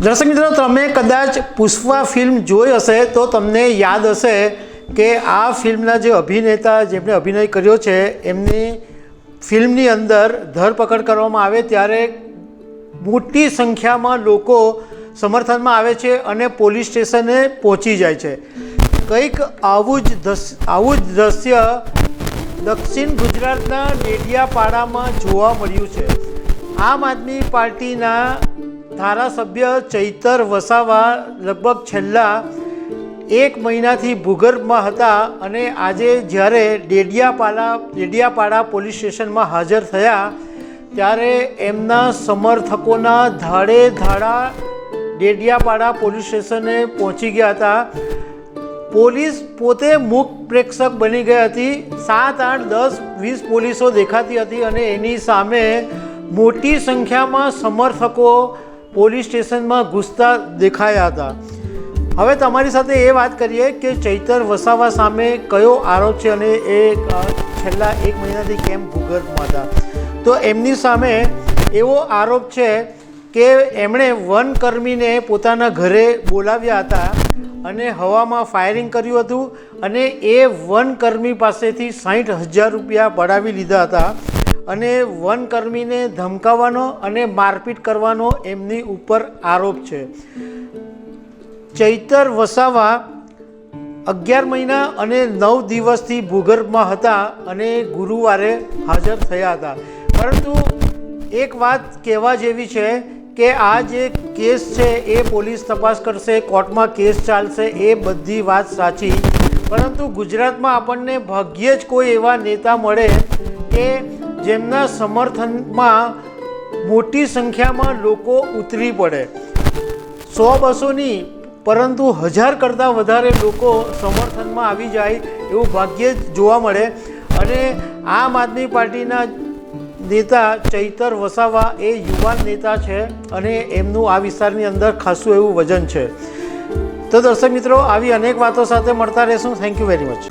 દર્શક મિત્રો તમે કદાચ પુષ્પા ફિલ્મ જોઈ હશે તો તમને યાદ હશે કે આ ફિલ્મના જે અભિનેતા જેમણે અભિનય કર્યો છે, એમની ફિલ્મની અંદર ધરપકડ કરવામાં આવે ત્યારે મોટી સંખ્યામાં લોકો સમર્થનમાં આવે છે અને પોલીસ સ્ટેશને પહોંચી જાય છે. કંઈક આવું જ આવું જ દ્રશ્ય દક્ષિણ ગુજરાતના ડેડિયાપાડામાં જોવા મળ્યું છે. આમ આદમી પાર્ટીના ધારાસભ્ય ચૈતર વસાવા લગભગ છેલ્લા એક મહિનાથી ભૂગર્ભમાં હતા અને આજે જ્યારે ડેડિયાપાડા ડેડિયાપાડા પોલીસ સ્ટેશનમાં હાજર થયા, ત્યારે એમના સમર્થકોના ધાડે ધાડા ડેડિયાપાડા પોલીસ સ્ટેશને પહોંચી ગયા હતા. પોલીસ પોતે મૂક પ્રેક્ષક બની ગઈ હતી. સાત, આઠ, દસ, વીસ પોલીસો દેખાતી હતી અને એની સામે મોટી સંખ્યામાં સમર્થકો પોલીસ સ્ટેશનમાં ઘૂસતા દેખાયા હતા. હવે તમારી સાથે એ વાત કરીએ કે ચૈતર વસાવા સામે કયો આરોપ છે અને એ છેલ્લા એક મહિનાથી કેમ ભૂગર્ભમાં હતા? તો એમની સામે એવો આરોપ છે કે એમણે વનકર્મીને પોતાના ઘરે બોલાવ્યા હતા અને હવામાં ફાયરિંગ કર્યું હતું અને એ વનકર્મી પાસેથી સાઠ હજાર રૂપિયા પડાવી લીધા હતા અને વનકર્મીને ધમકાવવાનો અને મારપીટ કરવાનો એમની ઉપર આરોપ છે. ચૈતર વસાવા અગિયાર મહિના અને નવ દિવસથી ભૂગર્ભમાં હતા અને ગુરુવારે હાજર થયા હતા. પરંતુ એક વાત કહેવા જેવી છે કે આ જે કેસ છે એ પોલીસ તપાસ કરશે, કોર્ટમાં કેસ ચાલશે, એ બધી વાત સાચી. પરંતુ ગુજરાતમાં આપણને ભાગ્યે જ કોઈ એવા નેતા મળે કે જેમના સમર્થનમાં મોટી સંખ્યામાં લોકો ઉતરી પડે. સો બસોની પરંતુ હજાર કરતાં વધારે લોકો સમર્થનમાં આવી જાય એવું ભાગ્યે જ જોવા મળે. અને આમ આદમી પાર્ટીના નેતા ચૈતર વસાવા એ યુવાન નેતા છે અને એમનું આ વિસ્તારની અંદર ખાસું એવું વજન છે. તો દર્શક મિત્રો, આવી અનેક વાતો સાથે મળતા રહેશું. Thank you very much